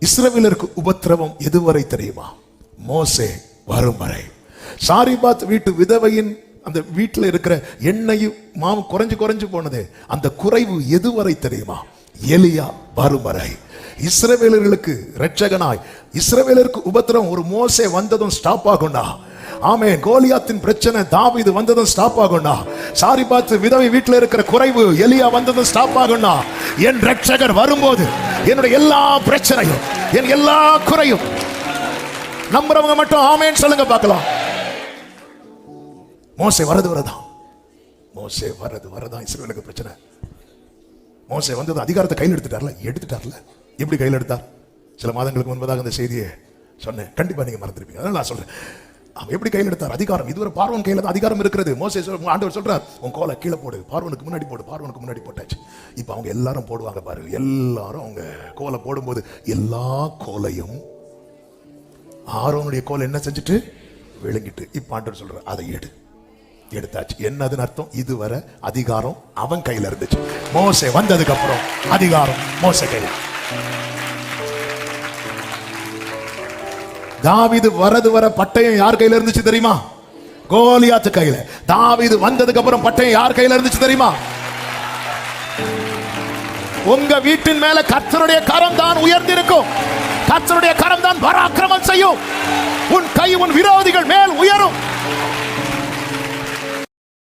இஸ்ரவேலருக்கு உபத்திரவம் எதுவரை தெரியுமா? மோசே வரும் வரை. சாரிபாத் வீட்டு விதவையின் அந்த வீட்டில் இருக்கிற எண்ணெயும் மாவும் குறைஞ்சு குறைஞ்சு போனது. அந்த குறைவு எதுவரை தெரியுமா? எலியா வரும் வரை. இஸ்ரவேலர்களுக்கு இரட்சகனாய். இஸ்ரவேலருக்கு உபத்திரம் ஒரு மோசே வந்ததும் ஸ்டாப் ஆகும்டா. ஆமே கோலியாத்தின் பிரச்சனை தாவீது வந்ததும் ஸ்டாப் ஆகும்னா சாரி பார்த்து விதவை வீட்டில் இருக்கிற குறைவு எலியா வந்ததும் ஸ்டாப் ஆகும்னா என் ரட்சகர் வரும்போது என்னுடைய எல்லா பிரச்சனையும் என் எல்லா குறையும் நம்புறவங்க மட்டும் ஆமேன்னு சொல்லுங்க பார்க்கலாம். மோசை வரது வரதான். மோசே வரது வரதான் இஸ்ரேலுக்கு பிரச்சனை. மோசே வந்தது அதிகாரத்தை கையில் எடுத்துட்டார்ல? எடுத்துட்டார்ல. எப்படி கையில் எடுத்தார்? சில மாதங்களுக்கு முன்பதாக அந்த செய்தியை சொன்னேன். கண்டிப்பா நீங்க மறந்துருப்பீங்க. அதனால நான் சொல்றேன். அவன் எப்படி கையில் எடுத்தார்? அதிகாரம். இதுவரை பார்வன் கையில தான் அதிகாரம் இருக்கிறது. மோசே சொல் ஆண்டவர் சொல்றார் உன் கோலை கீழே போடு. பார்வனுக்கு முன்னாடி போடு. பார்வனுக்கு முன்னாடி போட்டாச்சு. இப்போ அவங்க எல்லாரும் போடுவாங்க பாரு. எல்லாரும் அவங்க கோலை போடும்போது எல்லா கோலையும் ஆரோனுடைய கோலை என்ன செஞ்சுட்டு? விழுங்கிட்டு. இப்போ ஆண்டவர் சொல்ற அதை எடு. எடுத்தாச்சு. என்னதுன்னு அர்த்தம்? இதுவரை அதிகாரம் அவன் கையில இருந்துச்சு. மோசை வந்ததுக்கு அப்புறம் அதிகாரம் மோசை கையில். தாவிது வரது வர பட்டயம் யார் கையில இருந்துச்சு தெரியுமா? கோலியாத்து கையில. தாவிது வந்ததுக்கு அப்புறம் பட்டயம் யார் கையில இருந்துச்சு தெரியுமா? உங்க வீட்டின் மேல கர்த்தருடைய கரம் தான் உயர்ந்திருக்கும். கர்த்தருடைய கரம் தான் பராக்கிரமம் செய்யும். உன் கை உன் விரோதிகள் மேல் உயரும்.